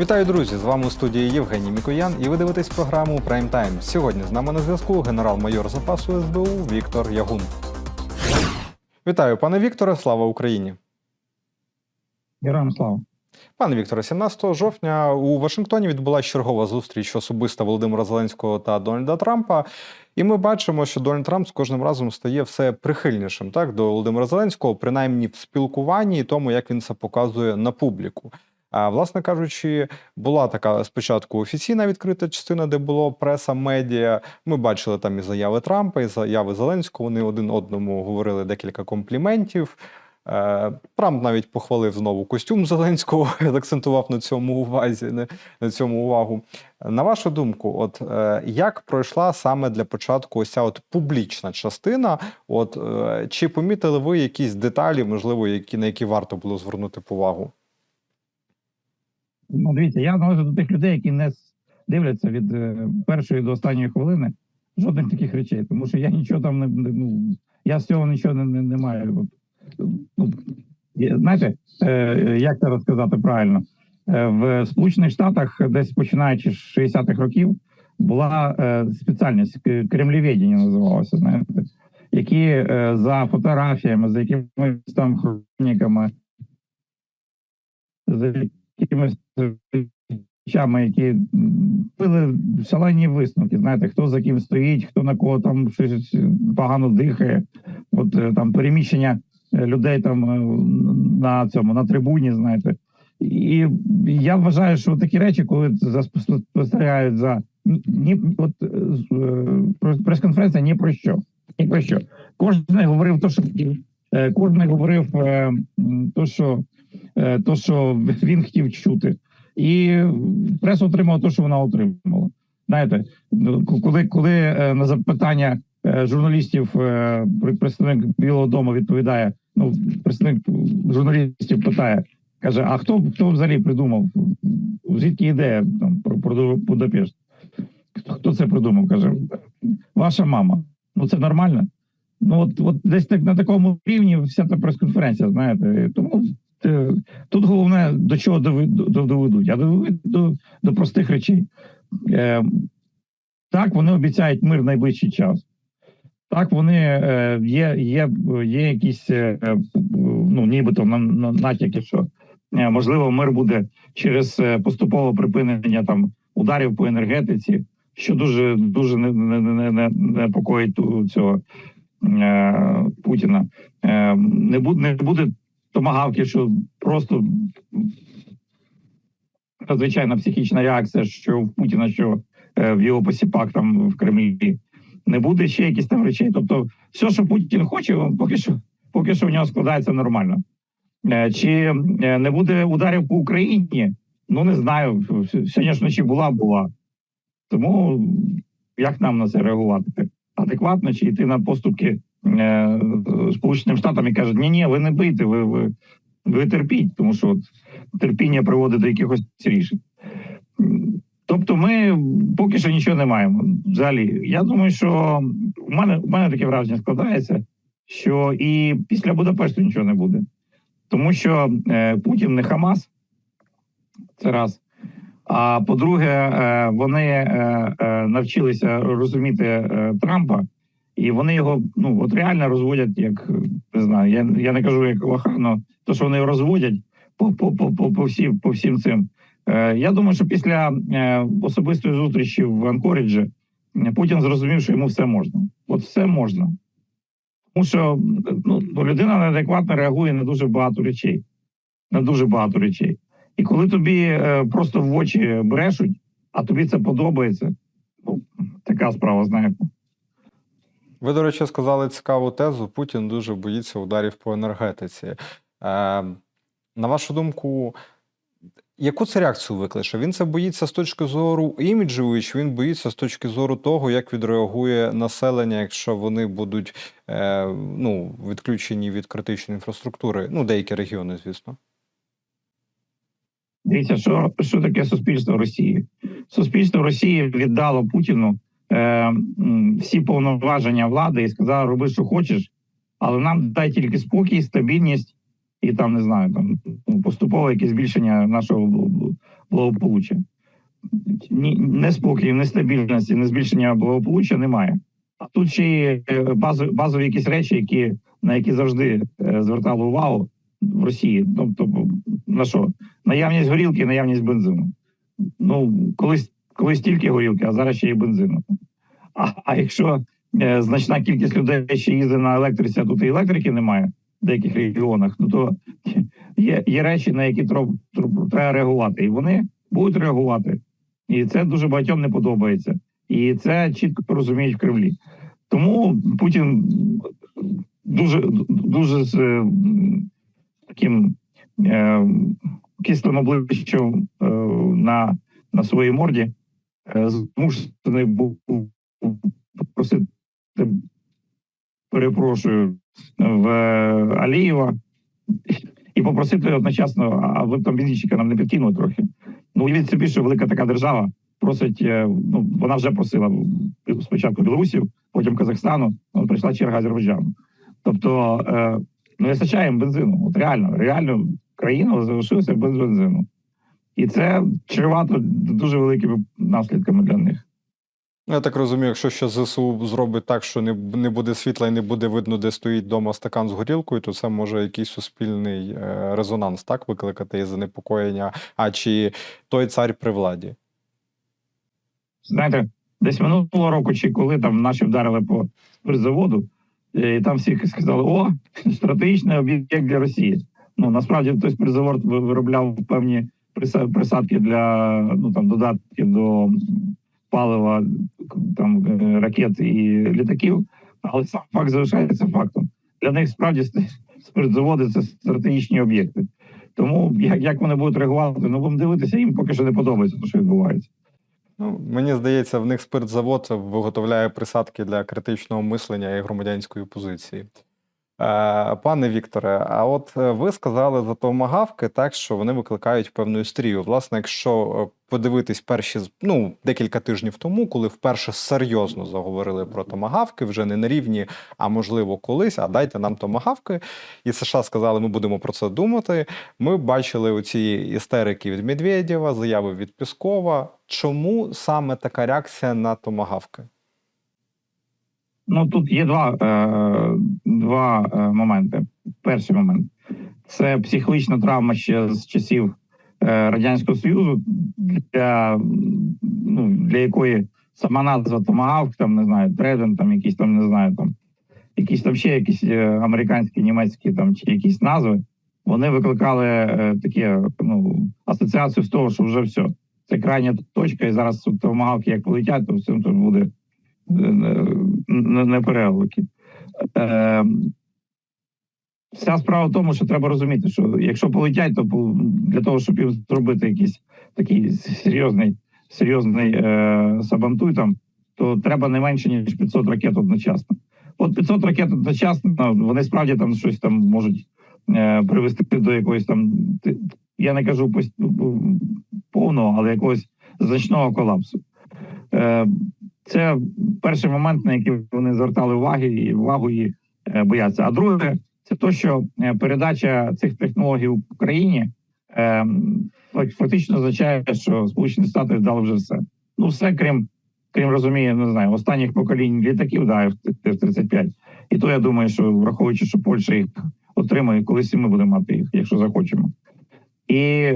Вітаю, друзі! З вами у студії Євгеній Мікоян, і ви дивитесь програму Прайм Тайм. Сьогодні з нами на зв'язку генерал-майор запасу СБУ Віктор Ягун. Вітаю, пане Вікторе! Слава Україні! Героям слава. Пане Вікторе, 17 жовтня у Вашингтоні відбулася чергова зустріч особиста Володимира Зеленського та Дональда Трампа. І ми бачимо, що Дональд Трамп з кожним разом стає все прихильнішим так до Володимира Зеленського, принаймні в спілкуванні і тому, як він це показує на публіку. А власне кажучи, була така спочатку офіційна відкрита частина, де було преса, медіа. Ми бачили там і заяви Трампа, і заяви Зеленського. Вони один одному говорили декілька компліментів. Е, Трамп навіть похвалив знову костюм Зеленського, акцентував на цьому увазі, не- на цьому увагу. На вашу думку, от е, як пройшла саме для початку ось ця от публічна частина? От е, чи помітили ви якісь деталі, можливо, які на які варто було звернути увагу? Ну, дивіться, я належу до тих людей, які не дивляться від е, першої до останньої хвилини жодних таких речей, тому що я нічого там не ну, я з цього нічого не, не, не маю. От, знаєте, е, як це розказати правильно? Е, в Сполучених Штатах, десь починаючи з 60-х років, була е, спеціальність к- кремліведення називалося, знаєте, які е, за фотографіями, за якимись там хроніками, за якимись речами, які робили шалені висновки. Знаєте, хто за ким стоїть, хто на кого там щось погано дихає. От е, там переміщення е, людей там е, на цьому на трибуні, знаєте. І я вважаю, що такі речі, коли спостерігають за ні, от прес-конференція ні про що. Ні про що. Кожен говорив то, що. Кожен говорив то, що то, що він хотів чути, і преса отримала те, що вона отримала. Знаєте, коли, коли е, на запитання е, журналістів е, представник Білого Дому відповідає, ну представник журналістів питає, каже: А хто хто взагалі придумав? Звідки ідея там про, про Будапешт? Хто, хто це придумав? каже, ваша мама. Ну це нормально. Ну от, от десь так на такому рівні вся та прес-конференція, знаєте. Тому е, тут головне до чого доведуть, а доведуть до, до простих речей. Е, так, вони обіцяють мир в найближчий час. Так, вони е, є, є, є якісь е, е, ну, нібито на, на натяки, що е, можливо мир буде через е, поступове припинення там ударів по енергетиці, що дуже дуже не, не, не, не, непокоїть цього е, Путіна. Е, не буде не буде томагавки, що просто звичайна психічна реакція, що в Путіна, що е, в його посіпак там в Кремлі. Не буде ще якісь там речей. Тобто, все, що Путін хоче, поки що, поки що в нього складається нормально. Е, Чи е, не буде ударів по Україні? Ну не знаю. Сьогодні ж ночі була, була. Тому як нам на це реагувати? Адекватно чи йти на поступки Сполученим Штатам і кажуть, ні, ні, ви не бийте, ви, ви, ви терпіть, тому що от терпіння приводить до якихось рішень. Тобто, ми поки що нічого не маємо. Взагалі, я думаю, що у мене у мене таке враження складається, що і після Будапешту нічого не буде, тому що е, Путін не Хамас, це раз. А по-друге, е, вони е, е, навчилися розуміти е, Трампа, і вони його ну от реально розводять, як не знаю, я, я не кажу як лоха, але то, що вони його розводять по, по, по, по, по, всім, по всім цим. Е, Я думаю, що після е, особистої зустрічі в Анкоріджі е, Путін зрозумів, що йому все можна. От все можна. Тому що ну, людина неадекватно реагує на дуже багато речей. На дуже багато речей. І коли тобі е, просто в очі брешуть, а тобі це подобається, ну, така справа, знаєте. Ви, до речі, сказали цікаву тезу. Путін дуже боїться ударів по енергетиці. Е, на вашу думку, яку це реакцію викличе? Він це боїться з точки зору іміджевої, чи він боїться з точки зору того, як відреагує населення, якщо вони будуть е, ну, відключені від критичної інфраструктури? Ну, деякі регіони, звісно. Дивіться, що, що таке суспільство Росії? Суспільство Росії віддало Путіну е, всі повноваження влади і сказало, роби, що хочеш, але нам дай тільки спокій, стабільність і там не знаю, там ну, поступове якесь збільшення нашого бл- бл- благополуччя. Ні, не спокою, нестабільності, не збільшення благополуччя немає. А тут ще є е, базові, базові якісь речі, які, на які завжди е, звертали увагу в Росії. Тобто, на що? Наявність горілки, наявність бензину. Ну, колись, колись тільки горілки, а зараз ще й бензину. А, а якщо е, значна кількість людей ще їздить на електриці, а тут і електрики немає в деяких регіонах, ну то є, є речі, на які троб- треба реагувати. І вони будуть реагувати. І це дуже багатьом не подобається. І це чітко розуміють в Кремлі. Тому Путін дуже дуже з е, таким е, кислим обличчям е, на, на своїй морді змушений був просити перепрошую в Алієва і попросити одночасно, а ви там бензинчика нам не підкинули трохи. Ну, уявіть собі, що велика така держава просить, е, ну вона вже просила спочатку Білорусів, потім Казахстану, ну прийшла черга Азербайджану. Тобто е, не вистачає бензину. От реально, реально країна залишилася без бензину. І це чревато дуже великими наслідками для них. Я так розумію, якщо ще ЗСУ зробить так, що не, не буде світла і не буде видно, де стоїть вдома стакан з горілкою, то це може якийсь суспільний е, резонанс так викликати і занепокоєння. А чи той цар при владі? Знаєте, десь минулого року, чи коли там наші вдарили по спиртзаводу, е, і там всі сказали: о, стратегічний об'єкт для Росії. Ну насправді той спиртзавод виробляв певні присадки для ну там додатки до палива там е, ракет і літаків, але сам факт залишається фактом. Для них справді спиртзаводи це стратегічні об'єкти. Тому як, як вони будуть реагувати, ну будемо дивитися, їм поки що не подобається, те, що відбувається. Ну, мені здається, в них спиртзавод виготовляє присадки для критичного мислення і громадянської позиції. Е, Пане Вікторе, а от е, ви сказали за томагавки, так що вони викликають певну істерію. Власне, якщо е, подивитись перші ну, декілька тижнів тому, коли вперше серйозно заговорили про томагавки, вже не на рівні, а можливо колись, а дайте нам томагавки. І США сказали, ми будемо про це думати. Ми бачили оці істерики від Медведєва, заяви від Піскова. Чому саме така реакція на томагавки? Ну тут є два, е, два е, моменти. Перший момент це психологічна травма ще з часів е, Радянського Союзу, для, ну, для якої сама назва Томагавк, там не знаю, Треден, там якісь там не знаю, там якісь там ще якісь е, американські, німецькі там чи якісь назви. Вони викликали е, таке ну асоціацію з того, що вже все. Це крайня точка, і зараз томагавки як полетять, то все тут буде не, не переголоки. Е, вся справа в тому, що треба розуміти, що якщо полетять, то для того, щоб їм зробити якийсь такий серйозний, серйозний е, сабантуй там, то треба не менше ніж 500 ракет одночасно. От 500 ракет одночасно, вони справді там щось там можуть е, привести до якоїсь там, я не кажу повного, але якогось значного колапсу. Е, це перший момент, на який вони звертали уваги і увагу і е, бояться. А друге, це то, що е, передача цих технологій в Україні е, фактично означає, що Сполучені Штати вдали вже все. Ну, все, крім крім розумію, не знаю, останніх поколінь літаків, да, F-35. І то я думаю, що враховуючи, що Польща їх отримає, колись і ми будемо мати їх, якщо захочемо. І,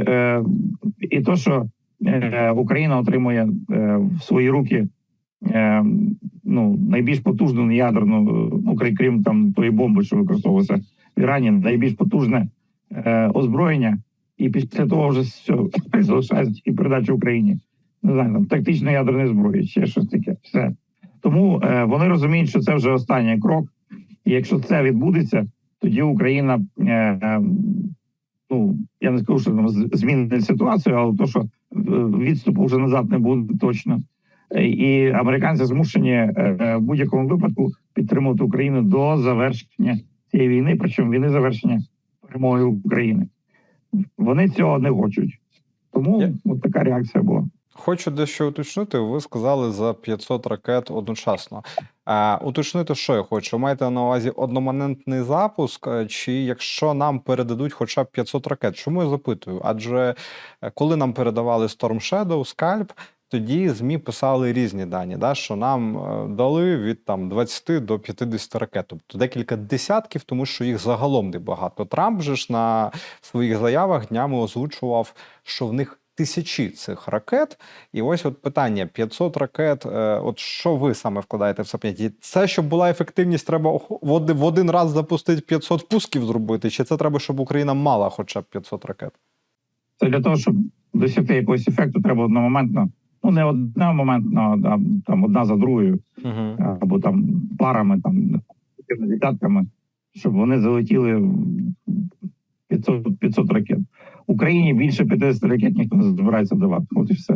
і то, що Україна отримує в свої руки е, ну, найбільш потужну ядерну, ну, крім, там тої бомби, що використовувалася в Ірані, найбільш потужне е, озброєння, і після того вже все залишається тільки передача Україні. Не знаю, там тактичної ядерної зброї, ще щось таке. Все. Тому е, вони розуміють, що це вже останній крок. І якщо це відбудеться, тоді Україна, е, е, ну я не скажу, що змінить ситуацію, але то, що е, відступу вже назад не буде точно. І американці змушені е, е, в будь-якому випадку підтримувати Україну до завершення цієї війни, причому війни завершення перемоги України. Вони цього не хочуть. Тому Я- от така реакція була. Хочу дещо уточнити. Ви сказали за 500 ракет одночасно. Е, уточнити, що я хочу. Маєте на увазі одномоментний запуск, чи якщо нам передадуть хоча б 500 ракет? Чому я запитую? Адже коли нам передавали Storm Shadow, Scalp, тоді ЗМІ писали різні дані, да, що нам е, дали від там 20 до 50 ракет, тобто декілька десятків, тому що їх загалом небагато. Трамп же ж на своїх заявах днями озвучував, що в них тисячі цих ракет. І ось от питання: 500 ракет. е, От що ви саме вкладаєте в це поняття? Це щоб була ефективність, треба в один раз запустити 500 пусків зробити, чи це треба, щоб Україна мала хоча б 500 ракет? Це для того, щоб досягти якогось ефекту, треба одномоментно. Ну не одномоментно, а там одна за другою, Угу. або там парами, там десятками, щоб вони залетіли в 500, 500 ракет. Україні більше 50 ракет ніхто не збирається давати. От і все.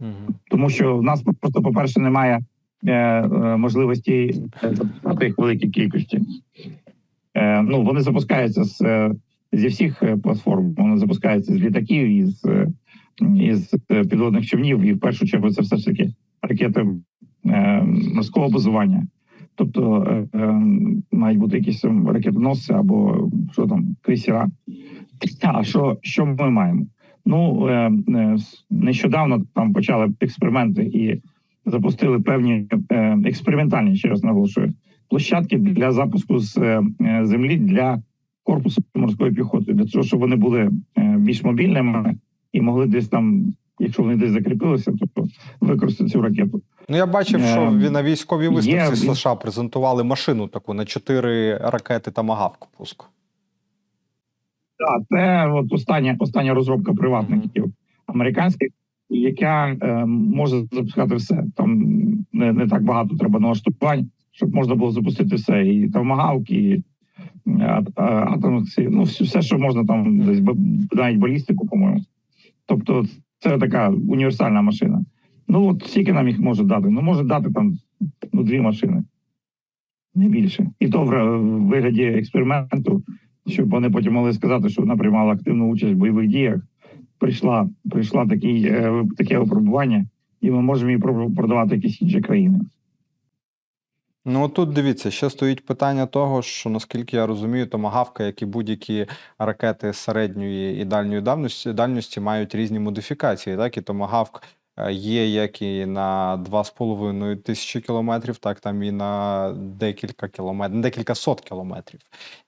Угу. Тому що в нас просто, по-перше, немає е, е, можливості е, запускати їх великій кількості. Е, ну, вони запускаються з, е, зі всіх платформ. Вони запускаються з літаків, із, із е, підводних човнів, і в першу чергу це все ж таки ракети е, морського базування. Тобто е, мають бути якісь там ракетоносці або що там, крейсера. А що, що ми маємо? Ну нещодавно там почали експерименти і запустили певні експериментальні, ще раз наголошую, площадки для запуску з землі для корпусу морської піхоти, для того, щоб вони були більш мобільними і могли десь там, якщо вони десь закріпилися, тобто використати цю ракету. Ну, я бачив, що Ем, на військовій виставці він- США презентували машину таку на 4 ракети Тамагавк пуск. Так, це от остання остання розробка приватників американських, яка е, може запускати все. Там не, не так багато треба налаштувань, щоб можна було запустити все. І томагавки, і а- атомці, ну все, що можна там десь навіть балістику, по-моєму. Тобто, це така універсальна машина. Ну от скільки нам їх може дати? Ну може дати там ну, дві машини, не більше. І то в вигляді експерименту щоб вони потім могли сказати, що вона приймала активну участь в бойових діях. Прийшла, прийшла такий, е, таке випробування, і ми можемо її про- продавати якісь інші країни. Ну тут дивіться, ще стоїть питання того, що наскільки я розумію, томагавка, як і будь-які ракети середньої і дальньої давності, дальності мають різні модифікації. Так, і томагавк є як і на 2,5 тисячі кілометрів, так там і на декілька кілометрів, декілька сот кілометрів.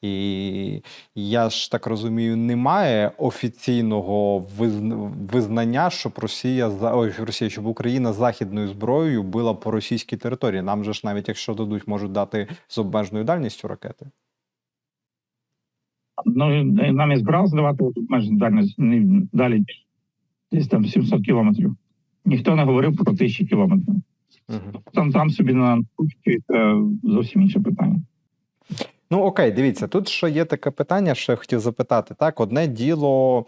І я ж так розумію, немає офіційного визнання, щоб Росія ой, Росія, щоб Україна західною зброєю била по російській території. Нам же ж навіть якщо дадуть, можуть дати з обмеженою дальністю ракети. Ну нам і збиралися давати майже дальність далі десь там 700 кілометрів. Ніхто не говорив про тисячі кілометрів. Угу. Там там собі на це зовсім інше питання. Ну окей, дивіться, тут ще є таке питання, що я хотів запитати. Так, одне діло,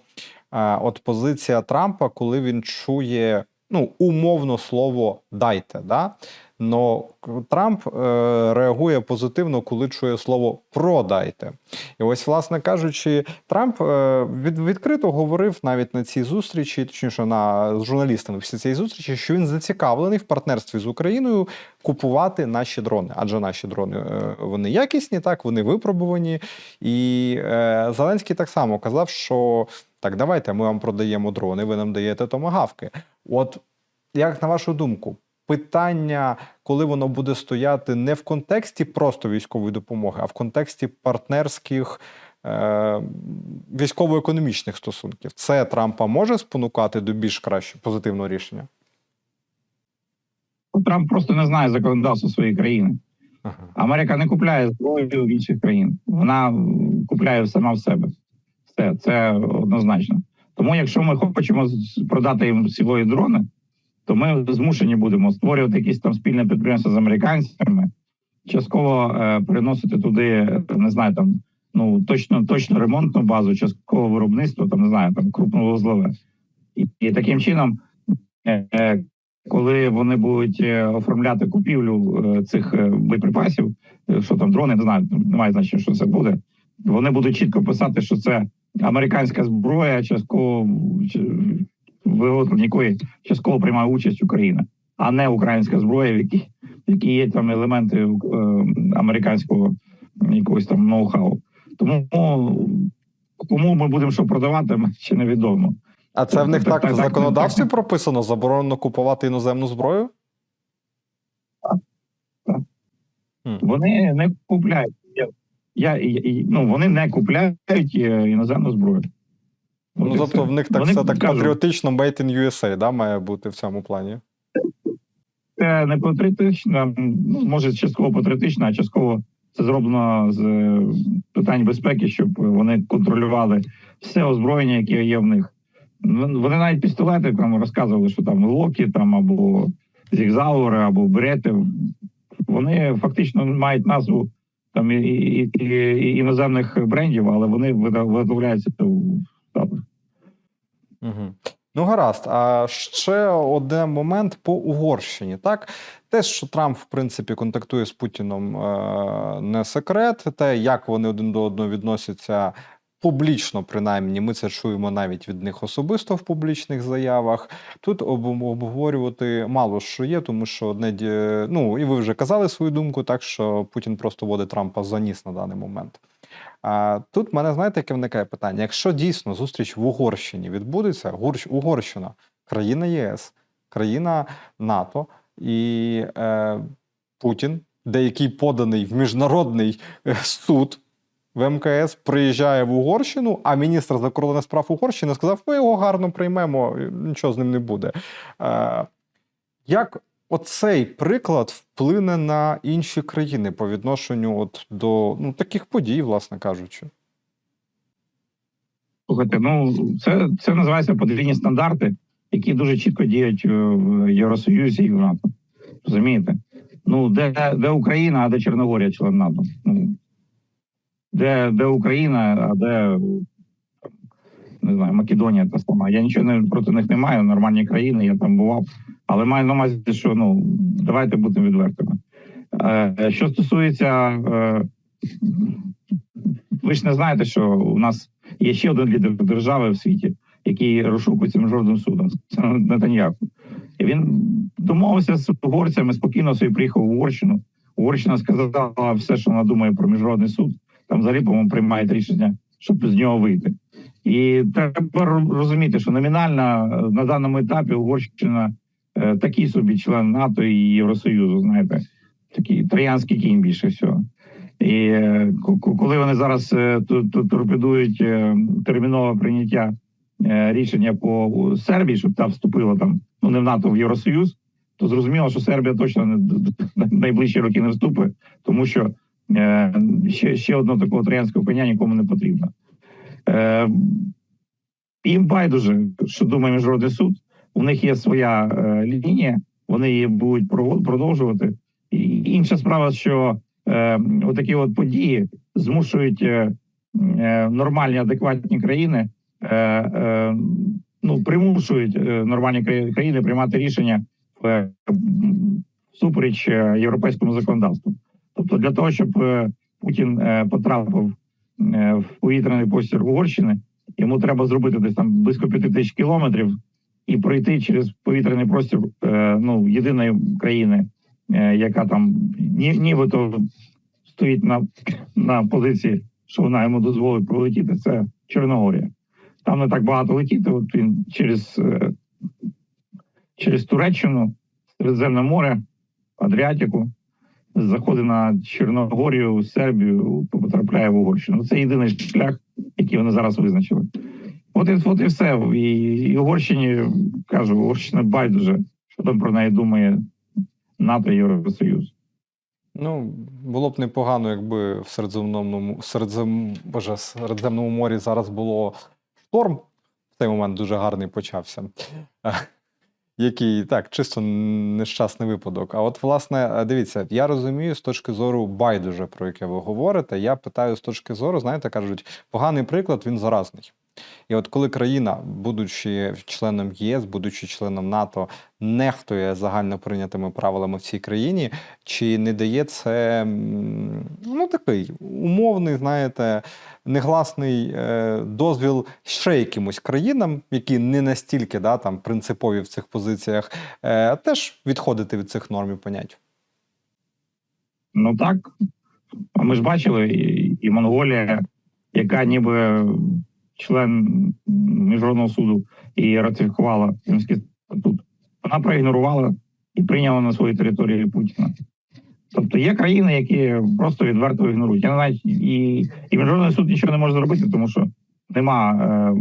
е, от позиція Трампа, коли він чує ну, умовно слово дайте. Да? Но Трамп е, реагує позитивно, коли чує слово продайте. І ось, власне кажучи, Трамп е, від, відкрито говорив навіть на цій зустрічі, точніше на з журналістами після цієї зустрічі, що він зацікавлений в партнерстві з Україною купувати наші дрони, адже наші дрони е, вони якісні, так вони випробувані. І Зеленський так само казав, що так, давайте ми вам продаємо дрони, ви нам даєте томагавки. От як на вашу думку, питання, коли воно буде стояти не в контексті просто військової допомоги, а в контексті партнерських е, військово-економічних стосунків, це Трампа може спонукати до більш краще позитивного рішення? Трамп просто не знає законодавства своєї країни. Ага. Америка не купляє зброю в інших країн. Вона купляє сама в себе. Все це однозначно. Тому, якщо ми хочемо продати їм свої дрони, то ми змушені будемо створювати якісь там спільне підприємство з американцями, частково е, переносити туди, не знаю, там ну точно точно ремонтну базу, частково виробництво, там не знаю, там крупновузлове. І, і таким чином, е, е, коли вони будуть е, оформляти купівлю е, цих е, боєприпасів, е, що там дрони, не знаю, немає значення, що це буде. Вони будуть чітко писати, що це американська зброя, частково виготовленні якої частково приймає участь Україна, а не українська зброя, в якій, в якій є там елементи е, американського якогось там ноу-хау. Тому кому ми будемо що продавати, ще невідомо. А це в них Так, так в законодавстві так. прописано: заборонено купувати іноземну зброю? Вони не купляють. Я, я, ну, вони не купляють е, іноземну зброю. Ну, тобто в них так Вони все так кажуть, патріотично made in USA, да, має бути в цьому плані. Це не патріотично, ну, може, частково патріотично, а частково це зроблено з е, питань безпеки, щоб вони контролювали все озброєння, яке є в них. Ну, Вони навіть пістолети там розказували, що там локі там або зігзаури, або берети. Вони фактично мають назву там і, і, і, і іноземних брендів, але вони виготовляються в. Угу. Ну, гаразд. А ще один момент по Угорщині. Так, те, що Трамп, в принципі, контактує з Путіном, е, не секрет. Те, як вони один до одного відносяться публічно, принаймні, ми це чуємо навіть від них особисто в публічних заявах. Тут обговорювати мало що є, тому що одне ну і ви вже казали свою думку, так що Путін просто водить Трампа за ніс на даний момент. А тут мене знаєте, яке виникає питання: якщо дійсно зустріч в Угорщині відбудеться, Угорщ- Угорщина, країна ЄС, країна НАТО і е, Путін, деякий поданий в міжнародний е, суд в МКС, приїжджає в Угорщину, а міністр закордонних справ Угорщини сказав: ми його гарно приймемо, нічого з ним не буде. Е, як оцей приклад вплине на інші країни по відношенню от до ну, таких подій, власне кажучи? Слухайте, ну це, це називається подвійні стандарти, які дуже чітко діють е, в Євросоюзі і в НАТО. Розумієте? Ну, де, де Україна, а де Чорногорія, член НАТО? Ну, де, де Україна, а де не знаю, Македонія та сама. Я нічого не проти них не маю, нормальні країни, я там бував. Але маю на увазі, що ну давайте будемо відвертими. Е, що стосується, е, ви ж не знаєте, що у нас є ще один лідер держави в світі, який розшукується міжнародним судом. Це Нетаньяху. І він домовився з угорцями, спокійно собі приїхав в Угорщину. Угорщина сказала все, що вона думає про міжнародний суд. Там по-моєму, приймають рішення, щоб з нього вийти. І треба розуміти, що номінально е, на даному етапі Угорщина е, такий собі член НАТО і Євросоюзу, знаєте, такий троянський кінь більше всього. І е, ко- ко- коли вони зараз торпедують термінове прийняття рішення по Сербії, щоб та вступила там, ну не в НАТО, в Євросоюз, то зрозуміло, що Сербія точно не найближчі роки не вступить, тому що ще, ще одного такого троянського коня нікому не потрібно. Е, їм байдуже, що думає міжнародний суд. У них є своя е, лінія, вони її будуть продовжувати. І інша справа, що е, отакі от події змушують е, е, нормальні адекватні країни, е, е, ну примушують е, нормальні країни приймати рішення е, всупереч е, європейському законодавству. Тобто, для того, щоб е, Путін е, потрапив е, в повітряний простір Угорщини, йому треба зробити десь там близько п'яти тисяч кілометрів і пройти через повітряний простір ну єдиної країни, яка там ні, нібито стоїть на, на позиції, що вона йому дозволить пролетіти. Це Чорногорія. Там не так багато летіти. От він через, через Туреччину, Середземне море, Адріатику, заходить на Чорногорію, Сербію, потрапляє в Угорщину. Це єдиний шлях, який вони зараз визначили. От і, от і все. І, і Угорщині кажу, Угорщина байдуже, що там про неї думає НАТО і Євросоюз. Ну, було б непогано, якби в Середземному, Середзем, Боже, Середземному морі зараз було шторм. В цей момент дуже гарний почався. Який так, чисто нещасний випадок. А от, власне, е, дивіться, я розумію з точки зору байдуже, про яке ви говорите. Я питаю з точки зору, знаєте, кажуть, поганий приклад він заразний. І от коли країна, будучи членом ЄС, будучи членом НАТО, нехтує загально прийнятими правилами в цій країні, чи не дає це ну такий умовний, знаєте, негласний е, дозвіл ще якимось країнам, які не настільки да, там, принципові в цих позиціях, е, теж відходити від цих норм і понять. Ну так. Ми ж бачили, і, і Монголія, яка ніби член міжнародного суду і ратифікувала Кримський статут, вона проігнорувала і прийняла на своїй території Путіна. Тобто є країни, які просто відверто ігнорують. Я не знаю, і, і міжнародний суд нічого не може зробити, тому що нема е,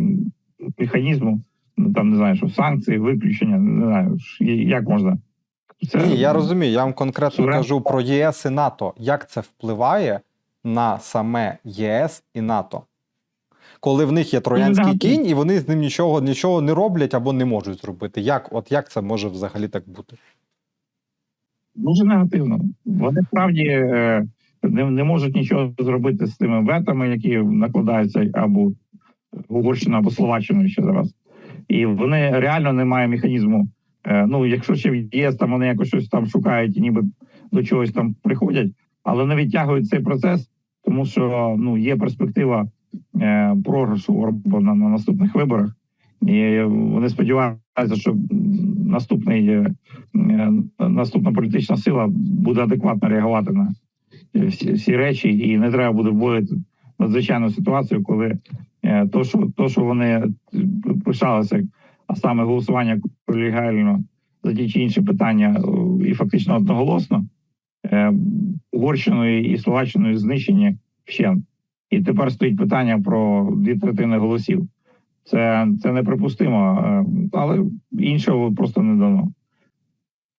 механізму, ну, там не знаю, що санкції, виключення, не знаю, як можна. Це- Ні, я розумію, я вам конкретно Суверен- кажу про ЄС і НАТО. Як це впливає на саме ЄС і НАТО? Коли в них є троянський кінь, і вони з ним нічого, нічого не роблять або не можуть зробити. Як, от як це може взагалі так бути? Дуже негативно. Вони справді е, не, не можуть нічого зробити з тими ветами, які накладаються або Угорщина, або Словаччина ще зараз. І вони реально не мають механізму. Е, ну, якщо ще в ЄС там вони якось щось там шукають і ніби до чогось там приходять, але не відтягують цей процес, тому що ну є перспектива програшу Орбана на наступних виборах. І вони сподіваються, що наступний е, е, наступна політична сила буде адекватно реагувати на всі, всі речі, і не треба буде вводити надзвичайну ситуацію, коли е, то, що то, що вони е, пишалися, а саме голосування колегіально за ті чи інші питання, е, і фактично одноголосно, е, Угорщиною і Словаччиною знищені вщент. І тепер стоїть питання про дві третини голосів. Це, це неприпустимо, е, але іншого просто не дано.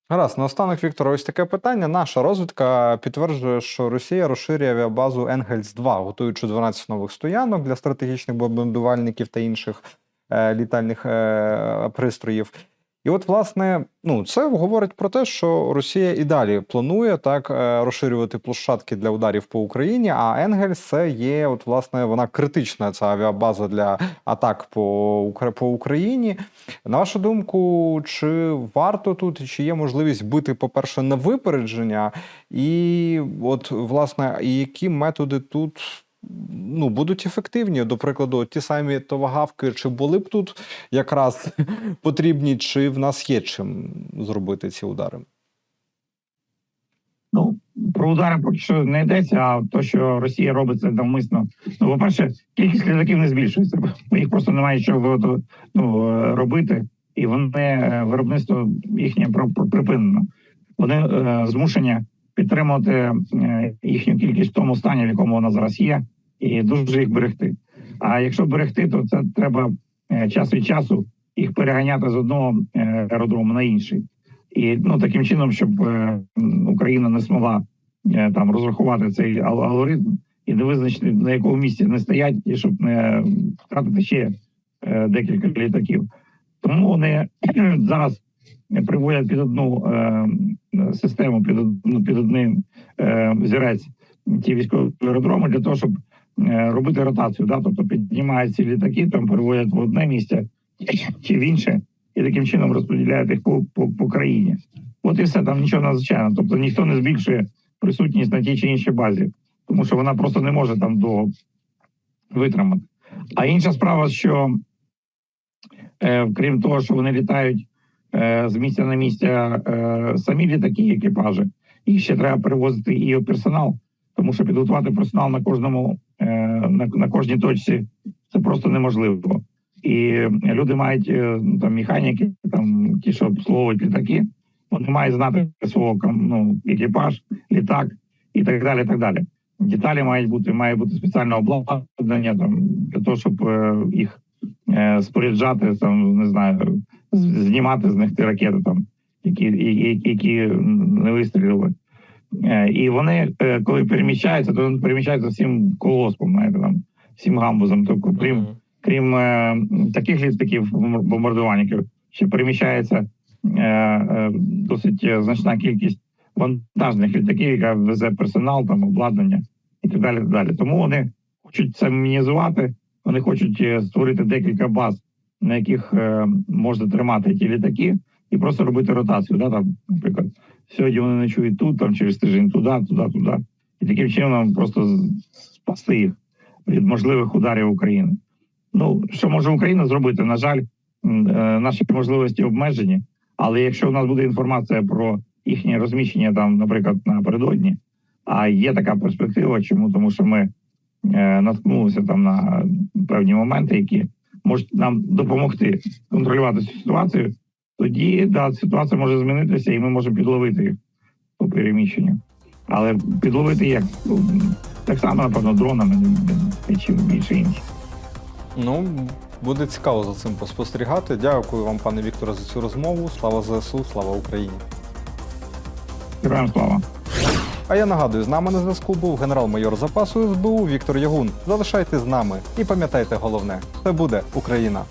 Гаразд, наостанок, Віктор, ось таке питання. Наша розвідка підтверджує, що Росія розширює авіабазу Енгельс 2 готуючи 12 нових стоянок для стратегічних бомбардувальників та інших е, літальних е, пристроїв. І от, власне, ну це говорить про те, що Росія і далі планує так е, розширювати площадки для ударів по Україні. А Енгельс це є, от власне, вона критична ця авіабаза для атак по, по Україні. На вашу думку, чи варто тут, чи є можливість бити, по-перше, на випередження, і от, власне, які методи тут ну, будуть ефективні? До прикладу, ті самі товагавки, чи були б тут якраз потрібні, чи в нас є чим зробити ці удари? Ну, про удари поки що не йдеться, а то, що Росія робить це навмисно. Ну, по-перше, кількість літаків не збільшується, їх просто немає що ну, е, робити, і вони е, виробництво їхнє припинено. Вони е, змушені підтримувати е, їхню кількість в тому стані, в якому вона зараз є, і дуже їх берегти. А якщо берегти, то це треба е, час від часу їх переганяти з одного е, аеродрому на інший. І ну таким чином, щоб Україна не змогла там розрахувати цей ал- алгоритм і не визначити на якому місці не стоять, і щоб не втратити ще декілька літаків. Тому вони зараз приводять під одну систему, під одну під один е, зірець ті військові аеродроми для того, щоб е, робити ротацію. Да? Тобто піднімають ці літаки, там переводять в одне місце чи в інше і таким чином розподіляють їх по, по, по країні. От і все там нічого надзвичайного. Тобто ніхто не збільшує присутність на тій чи іншій базі, тому що вона просто не може там довго витримати. А інша справа, що е, крім того, що вони літають е, з місця на місця е, самі літаки, екіпажі, їх ще треба перевозити і персонал, тому що підготувати персонал на кожному е, на, на кожній точці це просто неможливо. І люди мають е, там механіки, там ті, що обслуговують літаки, вони мають знати свого ну, екіпаж, літак і так далі. так далі. Деталі мають бути, має бути спеціальне обладнання там для того, щоб е, їх е, споряджати, там не знаю, знімати з них ті ракети, там які, які, які не вистрілили. Е, і вони, е, коли переміщаються, то переміщаються всім колгоспом, знаєте, там всім гамбузом. Тобто, крім крім е, таких літаків бомбардувальників, ще переміщається досить значна кількість вантажних літаків, яка везе персонал, там обладнання і так далі. так далі. Тому вони хочуть це мінімізувати Вони хочуть створити декілька баз, на яких е, можна тримати ті літаки, і просто робити ротацію. Да, там, наприклад, сьогодні вони ночують тут, там через тиждень туди, туди, туди. І таким чином просто спасти їх від можливих ударів України. Ну, що може Україна зробити? На жаль, е, наші можливості обмежені. Але якщо у нас буде інформація про їхнє розміщення там, наприклад, напередодні, а є така перспектива, чому тому, що ми е, наткнулися там на певні моменти, які можуть нам допомогти контролювати цю ситуацію, тоді да, ситуація може змінитися, і ми можемо підловити їх по переміщенню. Але підловити як ну, так само, напевно, дронами і чим більше інше. Ну, буде цікаво за цим поспостерігати. Дякую вам, пане Вікторе, за цю розмову. Слава ЗСУ, слава Україні. Героям слава. А я нагадую, з нами на зв'язку був генерал-майор запасу СБУ Віктор Ягун. Залишайтесь з нами і пам'ятайте головне: це буде Україна.